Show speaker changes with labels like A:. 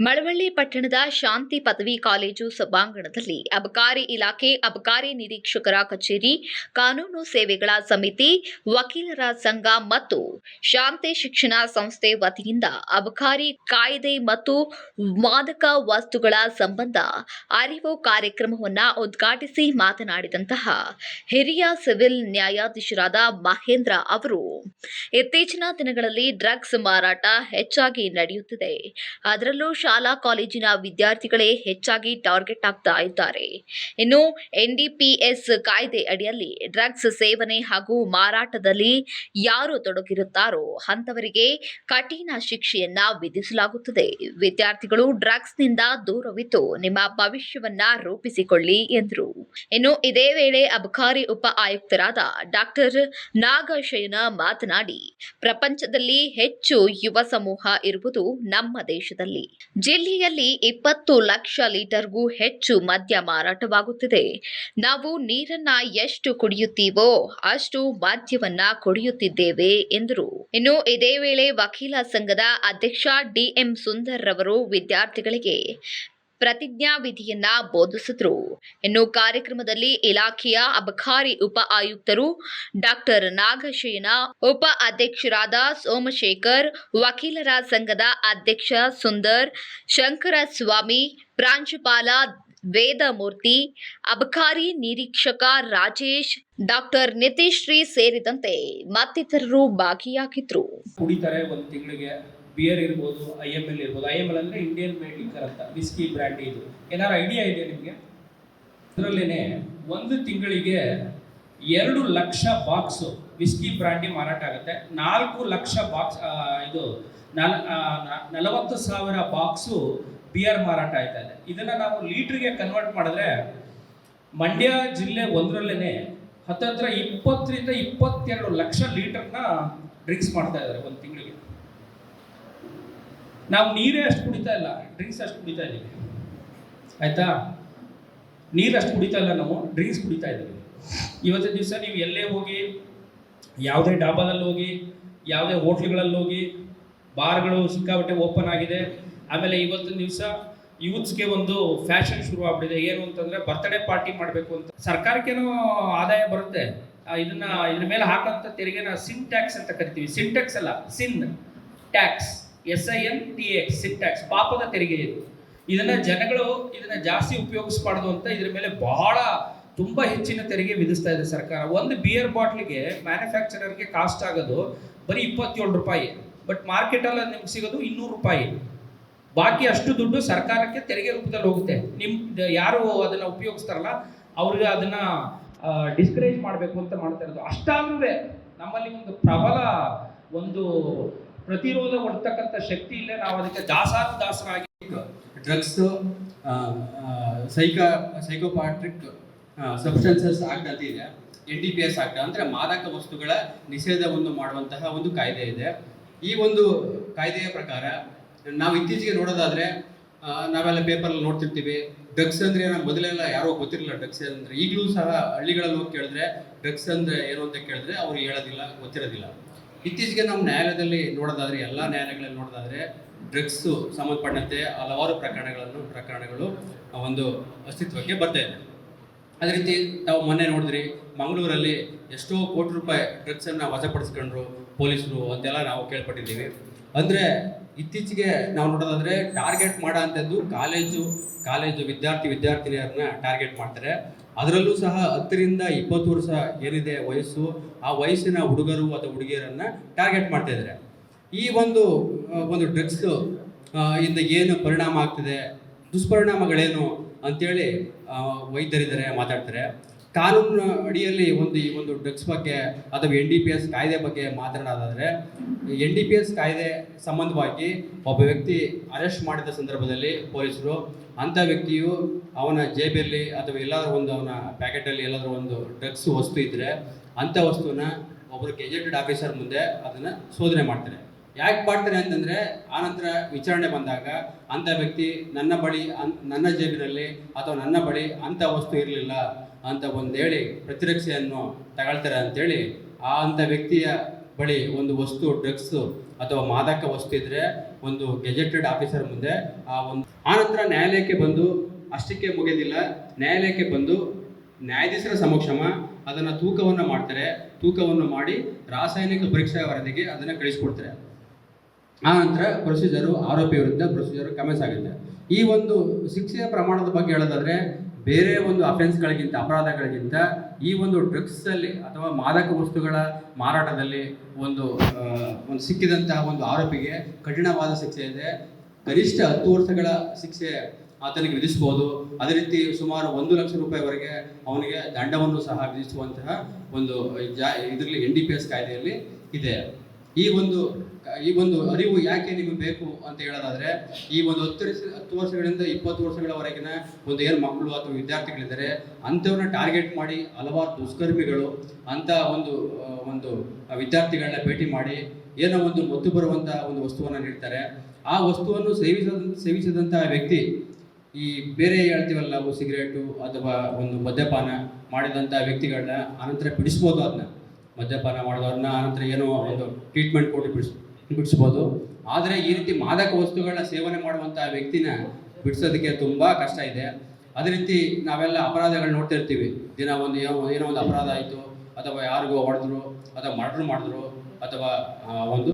A: ಮಳವಳ್ಳಿ ಪಟ್ಟಣದ ಶಾಂತಿ ಪದವಿ ಕಾಲೇಜು ಸಭಾಂಗಣದಲ್ಲಿ ಅಬಕಾರಿ ಇಲಾಖೆ ಅಬಕಾರಿ ನಿರೀಕ್ಷಕರ ಕಚೇರಿ, ಕಾನೂನು ಸೇವೆಗಳ ಸಮಿತಿ, ವಕೀಲರ ಸಂಘ ಮತ್ತು ಶಾಂತಿ ಶಿಕ್ಷಣ ಸಂಸ್ಥೆ ವತಿಯಿಂದ ಅಬಕಾರಿ ಕಾಯ್ದೆ ಮತ್ತು ಮಾದಕ ವಸ್ತುಗಳ ಸಂಬಂಧ ಅರಿವು ಕಾರ್ಯಕ್ರಮವನ್ನು ಉದ್ಘಾಟಿಸಿ ಮಾತನಾಡಿದಂತಹ ಹಿರಿಯ ಸಿವಿಲ್ ನ್ಯಾಯಾಧೀಶರಾದ ಮಹೇಂದ್ರ ಅವರು, ಇತ್ತೀಚಿನ ದಿನಗಳಲ್ಲಿ ಡ್ರಗ್ಸ್ ಮಾರಾಟ ಹೆಚ್ಚಾಗಿ ನಡೆಯುತ್ತಿದೆ. ಅದರಲ್ಲೂ ಶಾಲಾ ಕಾಲೇಜಿನ ವಿದ್ಯಾರ್ಥಿಗಳೇ ಹೆಚ್ಚಾಗಿ ಟಾರ್ಗೆಟ್ ಆಗ್ತಾ ಇದ್ದಾರೆ. ಇನ್ನು ಎನ್ಡಿಪಿಎಸ್ ಕಾಯ್ದೆ ಅಡಿಯಲ್ಲಿ ಡ್ರಗ್ಸ್ ಸೇವನೆ ಹಾಗೂ ಮಾರಾಟದಲ್ಲಿ ಯಾರು ತೊಡಗಿರುತ್ತಾರೋ ಅಂತವರಿಗೆ ಕಠಿಣ ಶಿಕ್ಷೆಯನ್ನ ವಿಧಿಸಲಾಗುತ್ತದೆ. ವಿದ್ಯಾರ್ಥಿಗಳು ಡ್ರಗ್ಸ್ನಿಂದ ದೂರವಿದ್ದು ನಿಮ್ಮ ಭವಿಷ್ಯವನ್ನ ರೂಪಿಸಿಕೊಳ್ಳಿ ಎಂದರು. ಇನ್ನು ಇದೇ ವೇಳೆ ಅಬಕಾರಿ ಉಪ ಆಯುಕ್ತರಾದ ಡಾಕ್ಟರ್ ನಾಗಶಯನ ಮಾತನಾಡಿ, ಪ್ರಪಂಚದಲ್ಲಿ ಹೆಚ್ಚು ಯುವ ಸಮೂಹ ಇರುವುದು ನಮ್ಮ ದೇಶದಲ್ಲಿ. ಜಿಲ್ಲೆಯಲ್ಲಿ ಇಪ್ಪತ್ತು ಲಕ್ಷ ಲೀಟರ್ಗೂ ಹೆಚ್ಚು ಮದ್ಯ ಮಾರಾಟವಾಗುತ್ತಿದೆ. ನಾವು ನೀರನ್ನ ಎಷ್ಟು ಕುಡಿಯುತ್ತೀವೋ ಅಷ್ಟು ಮದ್ಯವನ್ನ ಕುಡಿಯುತ್ತಿದ್ದೇವೆ, ಎಂದರು. ಇನ್ನು ಇದೇ ವೇಳೆ ವಕೀಲ ಸಂಘದ ಅಧ್ಯಕ್ಷ ಡಿಎಂ ಸುಂದರ್ ರವರು ವಿದ್ಯಾರ್ಥಿಗಳಿಗೆ ಪ್ರತಿಜ್ಞಾ ವಿಧಿಯನ್ನ ಬೋಧಿಸಿದ್ರು. ಇನ್ನು ಕಾರ್ಯಕ್ರಮದಲ್ಲಿ ಇಲಾಖೆಯ ಅಬಕಾರಿ ಉಪ ಆಯುಕ್ತರು ಡಾಕ್ಟರ್ ನಾಗಶಯನ, ಉಪ ಅಧ್ಯಕ್ಷರಾದ ಸೋಮಶೇಖರ್, ವಕೀಲರ ಸಂಘದ ಅಧ್ಯಕ್ಷ ಸುಂದರ್ ಶಂಕರಸ್ವಾಮಿ ಪ್ರಾಂಶುಪಾಲ ವೇದಮೂರ್ತಿ, ಅಬಕಾರಿ ನಿರೀಕ್ಷಕ ರಾಜೇಶ್, ಡಾಕ್ಟರ್ ನಿತೀಶ್ರೀ ಸೇರಿದಂತೆ ಮತ್ತಿತರರು ಭಾಗಿಯಾಗಿದ್ರು.
B: ಬಿಯರ್ ಇರ್ಬೋದು ಐ ಎಂ ಎಲ್ ಇರ್ಬೋದು ಐ ಎಂ ಎಲ್ ಅಂದರೆ ಇಂಡಿಯನ್ ಮೇಡ್ ಲಿಕ್ಕರ್ ಅಂತ ವಿಸ್ಕಿ ಬ್ರ್ಯಾಂಡಿ ಇದು. ಏನಾರು ಐಡಿಯಾ ಇದೆಯಾ ನಿಮಗೆ? ಅದರಲ್ಲೇ ಒಂದು ತಿಂಗಳಿಗೆ ಎರಡು ಲಕ್ಷ ಬಾಕ್ಸು ವಿಸ್ಕಿ ಬ್ರ್ಯಾಂಡಿ ಮಾರಾಟ ಆಗುತ್ತೆ. ನಾಲ್ಕು ಲಕ್ಷ ಬಾಕ್ಸ್ ಇದು, ನಲ್ ನಲವತ್ತು ಸಾವಿರ ಬಾಕ್ಸು ಬಿಯರ್ ಮಾರಾಟ ಆಯ್ತಾ ಇದೆ. ಇದನ್ನು ನಾವು ಲೀಟ್ರಿಗೆ ಕನ್ವರ್ಟ್ ಮಾಡಿದ್ರೆ ಮಂಡ್ಯ ಜಿಲ್ಲೆ ಒಂದರಲ್ಲೇ ಹತ್ತತ್ರ ಇಪ್ಪತ್ತರಿಂದ ಇಪ್ಪತ್ತೆರಡು ಲಕ್ಷ ಲೀಟರ್ನ ಡ್ರಿಂಕ್ಸ್ ಮಾಡ್ತಾ ಇದ್ದಾರೆ ಒಂದು ತಿಂಗಳಿಗೆ. ನಾವು ನೀರೇ ಅಷ್ಟು ಕುಡಿತಾ ಇಲ್ಲ ಡ್ರಿಂಕ್ಸ್ ಅಷ್ಟು ಕುಡಿತಾ ಇದ್ದೀವಿ. ಆಯ್ತಾ? ನೀರು ಅಷ್ಟು ಕುಡಿತಾ ಇಲ್ಲ ನಾವು ಡ್ರಿಂಕ್ಸ್ ಕುಡಿತಾ ಇದ್ದೀವಿ. ಇವತ್ತಿನ ದಿವಸ ನೀವು ಎಲ್ಲೇ ಹೋಗಿ, ಯಾವುದೇ ಡಾಬಾದಲ್ಲಿ ಹೋಗಿ, ಯಾವುದೇ ಹೋಟ್ಲ್ಗಳಲ್ಲಿ ಹೋಗಿ, ಬಾರ್ಗಳು ಸಿಕ್ಕಾಬಟ್ಟೆ ಓಪನ್ ಆಗಿದೆ. ಆಮೇಲೆ ಇವತ್ತಿನ ದಿವಸ ಯೂತ್ಸ್ಗೆ ಒಂದು ಫ್ಯಾಷನ್ ಶುರು ಆಗ್ಬಿಟ್ಟಿದೆ. ಏನು ಅಂತಂದರೆ ಬರ್ತ್ಡೇ ಪಾರ್ಟಿ ಮಾಡಬೇಕು ಅಂತ. ಸರ್ಕಾರಕ್ಕೇನೋ ಆದಾಯ ಬರುತ್ತೆ. ಇದನ್ನು ಇದನ್ನ ಇದ್ರ ಮೇಲೆ ಹಾಕೋಂಥ ತೆರಿಗೆನ ಸಿನ್ ಟ್ಯಾಕ್ಸ್ ಅಂತ ಕರಿತೀವಿ. ಸಿನ್ ಟ್ಯಾಕ್ಸ್ ಅಲ್ಲ, sin, tax. S I N T X ಸಿಟ್ಯಾಕ್ಸ್ tax ಪಾಪದ ತೆರಿಗೆ ಇದು. ಇದನ್ನ ಜನಗಳು ಇದನ್ನ ಜಾಸ್ತಿ ಉಪಯೋಗಿಸಬಾರ್ದು ಅಂತ ಇದ್ರ ಮೇಲೆ ಬಹಳ ತುಂಬಾ ಹೆಚ್ಚಿನ ತೆರಿಗೆ ವಿಧಿಸ್ತಾ ಇದೆ ಸರ್ಕಾರ. ಒಂದು ಬಿಯರ್ ಬಾಟ್ಲಿಗೆ ಮ್ಯಾನುಫ್ಯಾಕ್ಚರರ್ಗೆ ಕಾಸ್ಟ್ ಆಗೋದು ಬರೀ ಇಪ್ಪತ್ತೇಳು ರೂಪಾಯಿ. ಬಟ್ ಮಾರ್ಕೆಟಲ್ಲಿ ನಿಮ್ಗೆ ಸಿಗೋದು ಇನ್ನೂರು ರೂಪಾಯಿ. ಬಾಕಿ ಅಷ್ಟು ದುಡ್ಡು ಸರ್ಕಾರಕ್ಕೆ ತೆರಿಗೆ ರೂಪದಲ್ಲಿ ಹೋಗುತ್ತೆ. ನಿಮ್ ಯಾರು ಅದನ್ನ ಉಪಯೋಗಿಸ್ತಾರಲ್ಲ, ಅವ್ರಿಗೆ ಅದನ್ನ ಡಿಸ್ಕರೇಜ್ ಮಾಡಬೇಕು ಅಂತ ಮಾಡ್ತಾ ಇರೋದು. ಅಷ್ಟಾದ್ರೂ ನಮ್ಮಲ್ಲಿ ಒಂದು ಪ್ರಬಲ ಒಂದು ಪ್ರತಿರೋಧ ಕೊಡ್ತಕ್ಕಂಥ ಶಕ್ತಿ ಇಲ್ಲೇ ನಾವು ಅದಕ್ಕೆ ದಾಸಾನು ದಾಸರಾಗಿ
C: drugs psycho psychotropic substances act ಅಂತ ಇದೆ. N D P S act ಅಂದರೆ ಮಾದಕ ವಸ್ತುಗಳ ನಿಷೇಧವನ್ನು ಮಾಡುವಂತಹ ಒಂದು ಕಾಯ್ದೆ ಇದೆ. ಈ ಒಂದು ಕಾಯ್ದೆಯ ಪ್ರಕಾರ ನಾವು ಇತ್ತೀಚೆಗೆ ನೋಡೋದಾದ್ರೆ ನಾವೆಲ್ಲ ಪೇಪರಲ್ಲಿ ನೋಡ್ತಿರ್ತೀವಿ. ಡ್ರಗ್ಸ್ ಅಂದ್ರೆ ನಮ್ಗೆ ಮೊದಲೆಲ್ಲ ಯಾರೋ ಗೊತ್ತಿರಲಿಲ್ಲ ಡ್ರಗ್ಸ್ ಅಂದ್ರೆ ಈಗಲೂ ಸಹ ಹಳ್ಳಿಗಳಲ್ಲಿ ಹೋಗಿ ಕೇಳಿದ್ರೆ ಡ್ರಗ್ಸ್ ಅಂದರೆ ಏನು ಅಂತ ಕೇಳಿದ್ರೆ ಅವ್ರು ಹೇಳೋದಿಲ್ಲ, ಗೊತ್ತಿರೋದಿಲ್ಲ. ಇತ್ತೀಚೆಗೆ ನಮ್ಮ ನ್ಯಾಯಾಲಯದಲ್ಲಿ ನೋಡೋದಾದ್ರೆ, ಎಲ್ಲ ನ್ಯಾಯಾಲಯಗಳಲ್ಲಿ ನೋಡೋದಾದ್ರೆ, ಡ್ರಗ್ಸ್ ಸಂಬಂಧಪಟ್ಟಂತೆ ಹಲವಾರು ಪ್ರಕರಣಗಳನ್ನು, ಪ್ರಕರಣಗಳು ಒಂದು ಅಸ್ತಿತ್ವಕ್ಕೆ ಬರ್ತಾ ಇದೆ. ಅದೇ ರೀತಿ ತಾವು ಮೊನ್ನೆ ನೋಡಿದ್ರಿ, ಮಂಗಳೂರಲ್ಲಿ ಎಷ್ಟೋ ಕೋಟಿ ರೂಪಾಯಿ ಡ್ರಗ್ಸನ್ನು ವಶಪಡಿಸ್ಕೊಂಡ್ರು ಪೊಲೀಸರು ಅಂತೆಲ್ಲ ನಾವು ಕೇಳ್ಪಟ್ಟಿದ್ದೀವಿ. ಅಂದರೆ ಇತ್ತೀಚೆಗೆ ನಾವು ನೋಡೋದಾದ್ರೆ, ಟಾರ್ಗೆಟ್ ಮಾಡೋ ಅಂಥದ್ದು ಕಾಲೇಜು ಕಾಲೇಜು ವಿದ್ಯಾರ್ಥಿ, ವಿದ್ಯಾರ್ಥಿನಿಯರನ್ನ ಟಾರ್ಗೆಟ್ ಮಾಡ್ತಾರೆ. ಅದರಲ್ಲೂ ಸಹ ಹತ್ತರಿಂದ ಇಪ್ಪತ್ತು ವರ್ಷ ಏನಿದೆ ವಯಸ್ಸು, ಆ ವಯಸ್ಸಿನ ಹುಡುಗರು ಅಥವಾ ಹುಡುಗಿಯರನ್ನ ಟಾರ್ಗೆಟ್ ಮಾಡ್ತಾ ಇದ್ದಾರೆ. ಈ ಒಂದು ಒಂದು ಡ್ರಗ್ಸ್ ಇಂದ ಏನು ಪರಿಣಾಮ ಆಗ್ತಿದೆ, ದುಷ್ಪರಿಣಾಮಗಳೇನು ಅಂತೇಳಿ ವೈದ್ಯರಿದ್ದಾರೆ, ಮಾತಾಡ್ತಾರೆ. ಕಾನೂನು ಅಡಿಯಲ್ಲಿ ಒಂದು ಈ ಒಂದು ಡ್ರಗ್ಸ್ ಬಗ್ಗೆ ಅಥವಾ ಎನ್ ಡಿ ಪಿ ಎಸ್ ಕಾಯ್ದೆ ಬಗ್ಗೆ ಮಾತನಾಡೋದಾದರೆ ಎನ್ ಡಿ ಪಿ ಎಸ್ ಕಾಯ್ದೆ ಸಂಬಂಧವಾಗಿ ಒಬ್ಬ ವ್ಯಕ್ತಿ ಅರೆಸ್ಟ್ ಮಾಡಿದ ಸಂದರ್ಭದಲ್ಲಿ ಪೊಲೀಸರು ಅಂಥ ವ್ಯಕ್ತಿಯು ಅವನ ಜೇಬಲ್ಲಿ ಅಥವಾ ಎಲ್ಲಾದರೂ ಒಂದು ಅವನ ಪ್ಯಾಕೆಟಲ್ಲಿ ಎಲ್ಲಾದರೂ ಒಂದು ಡ್ರಗ್ಸ್ ವಸ್ತು ಇದ್ದರೆ ಅಂಥ ವಸ್ತುವನ್ನ ಒಬ್ಬರು ಗೆಜೆಟೆಡ್ ಆಫೀಸರ್ ಮುಂದೆ ಅದನ್ನು ಶೋಧನೆ ಮಾಡ್ತಾರೆ. ಯಾಕೆ ಮಾಡ್ತಾರೆ ಅಂತಂದರೆ ಆನಂತರ ವಿಚಾರಣೆ ಬಂದಾಗ ಅಂಥ ವ್ಯಕ್ತಿ ನನ್ನ ಬಳಿ ಅನ್, ನನ್ನ ಜೇಬಿನಲ್ಲಿ ಅಥವಾ ನನ್ನ ಬಳಿ ಅಂಥ ವಸ್ತು ಇರಲಿಲ್ಲ ಅಂತ ಒಂದು ಹೇಳಿ ಪ್ರತಿರಕ್ಷೆಯನ್ನು ತಗೊಳ್ತಾರೆ ಅಂತೇಳಿ ಆ ಅಂಥ ವ್ಯಕ್ತಿಯ ಬಳಿ ಒಂದು ವಸ್ತು ಡ್ರಗ್ಸ್ ಅಥವಾ ಮಾದಕ ವಸ್ತು ಇದ್ದರೆ ಒಂದು ಗೆಜೆಟೆಡ್ ಆಫೀಸರ್ ಮುಂದೆ ಆ ಒಂದು ಆನಂತರ ನ್ಯಾಯಾಲಯಕ್ಕೆ ಬಂದು ಅಷ್ಟಕ್ಕೆ ಮುಗಿಯೋದಿಲ್ಲ ನ್ಯಾಯಾಲಯಕ್ಕೆ ಬಂದು ನ್ಯಾಯಾಧೀಶರ ಸಮಕ್ಷಮ ಅದನ್ನು ತೂಕವನ್ನು ಮಾಡ್ತಾರೆ. ತೂಕವನ್ನು ಮಾಡಿ ರಾಸಾಯನಿಕ ಪರೀಕ್ಷಾ ವರದಿಗೆ ಅದನ್ನು ಕಳಿಸ್ಕೊಡ್ತಾರೆ. ಆ ನಂತರ ಪ್ರೊಸೀಜರು ಆರೋಪಿ ವಿರುದ್ಧ ಪ್ರೊಸೀಜರ್ ಕಮೆನ್ಸ್ ಆಗುತ್ತೆ. ಈ ಒಂದು ಶಿಕ್ಷೆಯ ಪ್ರಮಾಣದ ಬಗ್ಗೆ ಹೇಳೋದಾದ್ರೆ, ಬೇರೆ ಒಂದು ಅಫೆನ್ಸ್ಗಳಿಗಿಂತ ಅಪರಾಧಗಳಿಗಿಂತ ಈ ಒಂದು ಡ್ರಗ್ಸಲ್ಲಿ ಅಥವಾ ಮಾದಕ ವಸ್ತುಗಳ ಮಾರಾಟದಲ್ಲಿ ಒಂದು ಒಂದು ಸಿಕ್ಕಿದಂತಹ ಒಂದು ಆರೋಪಿಗೆ ಕಠಿಣವಾದ ಶಿಕ್ಷೆ ಇದೆ. ಕನಿಷ್ಠ ಹತ್ತು ವರ್ಷಗಳ ಶಿಕ್ಷೆ ಆತನಿಗೆ ವಿಧಿಸಬಹುದು ಅದೇ ರೀತಿ ಸುಮಾರು ಒಂದು ಲಕ್ಷ ರೂಪಾಯಿವರೆಗೆ ಅವನಿಗೆ ದಂಡವನ್ನು ಸಹ ವಿಧಿಸುವಂತಹ ಒಂದು ಜಾ, ಇದರಲ್ಲಿ ಎನ್ ಡಿ ಪಿ ಎಸ್ ಕಾಯ್ದೆಯಲ್ಲಿ ಇದೆ. ಈ ಒಂದು ಈ ಒಂದು ಅರಿವು ಯಾಕೆ ನಿಮಗೆ ಬೇಕು ಅಂತ ಹೇಳೋದಾದ್ರೆ, ಈ ಒಂದು ಹತ್ತು ವರ್ಷ, ಹತ್ತು ವರ್ಷಗಳಿಂದ ಇಪ್ಪತ್ತು ವರ್ಷಗಳವರೆಗಿನ ಒಂದು ಏನು ಮಕ್ಕಳು ಅಥವಾ ವಿದ್ಯಾರ್ಥಿಗಳಿದ್ದಾರೆ, ಅಂಥವ್ರನ್ನ ಟಾರ್ಗೆಟ್ ಮಾಡಿ ಹಲವಾರು ದುಷ್ಕರ್ಮಿಗಳು ಅಂತ ಒಂದು ಒಂದು ವಿದ್ಯಾರ್ಥಿಗಳನ್ನ ಭೇಟಿ ಮಾಡಿ ಏನೋ ಒಂದು ಮತ್ತು ಬರುವಂತಹ ಒಂದು ವಸ್ತುವನ್ನು ನೀಡ್ತಾರೆ. ಆ ವಸ್ತುವನ್ನು ಸೇವಿಸದ ಸೇವಿಸಿದಂತಹ ವ್ಯಕ್ತಿ ಈ ಬೇರೆ ಹೇಳ್ತೀವಲ್ಲ ಸಿಗರೇಟು ಅಥವಾ ಒಂದು ಮದ್ಯಪಾನ ಮಾಡಿದಂಥ ವ್ಯಕ್ತಿಗಳನ್ನ ಆನಂತರ ಬಿಡಿಸ್ಬೋದು ಅದನ್ನ. ಮದ್ಯಪಾನ ಮಾಡಿದವ್ರನ್ನ ಆನಂತರ ಏನೋ ಒಂದು ಟ್ರೀಟ್ಮೆಂಟ್ ಕೊಟ್ಟು ಬಿಡಿಸ್, ಬಿಡಿಸ್ಬೋದು. ಆದರೆ ಈ ರೀತಿ ಮಾದಕ ವಸ್ತುಗಳನ್ನ ಸೇವನೆ ಮಾಡುವಂಥ ವ್ಯಕ್ತಿನ ಬಿಡಿಸೋದಕ್ಕೆ ತುಂಬ ಕಷ್ಟ ಇದೆ. ಅದೇ ರೀತಿ ನಾವೆಲ್ಲ ಅಪರಾಧಗಳು ನೋಡ್ತಿರ್ತೀವಿ ದಿನ ಒಂದು ಏನೋ ಏನೋ ಒಂದು ಅಪರಾಧ ಆಯಿತು, ಅಥವಾ ಯಾರಿಗೂ ಹೊಡೆದ್ರು, ಅಥವಾ ಮರ್ಡ್ರ್ ಮಾಡಿದ್ರು, ಅಥವಾ ಒಂದು